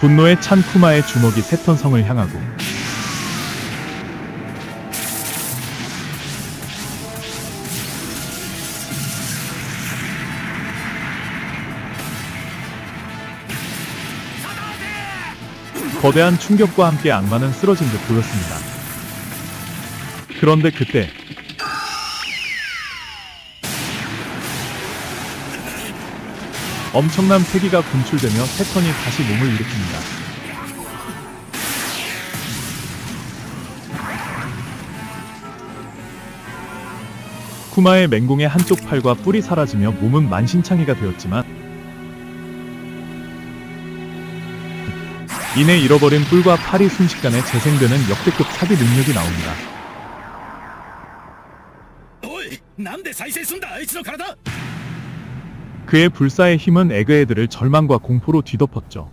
분노에 찬 쿠마의 주먹이 세턴 성을 향하고 거대한 충격과 함께 악마는 쓰러진 듯 보였습니다. 그런데 그때 엄청난 패기가 분출되며 패턴이 다시 몸을 일으킵니다. 쿠마의 맹공의 한쪽 팔과 뿔이 사라지며 몸은 만신창이가 되었지만 이내 잃어버린 뿔과 팔이 순식간에 재생되는 역대급 사기 능력이 나옵니다. 그의 불사의 힘은 에그헤드를 절망과 공포로 뒤덮었죠.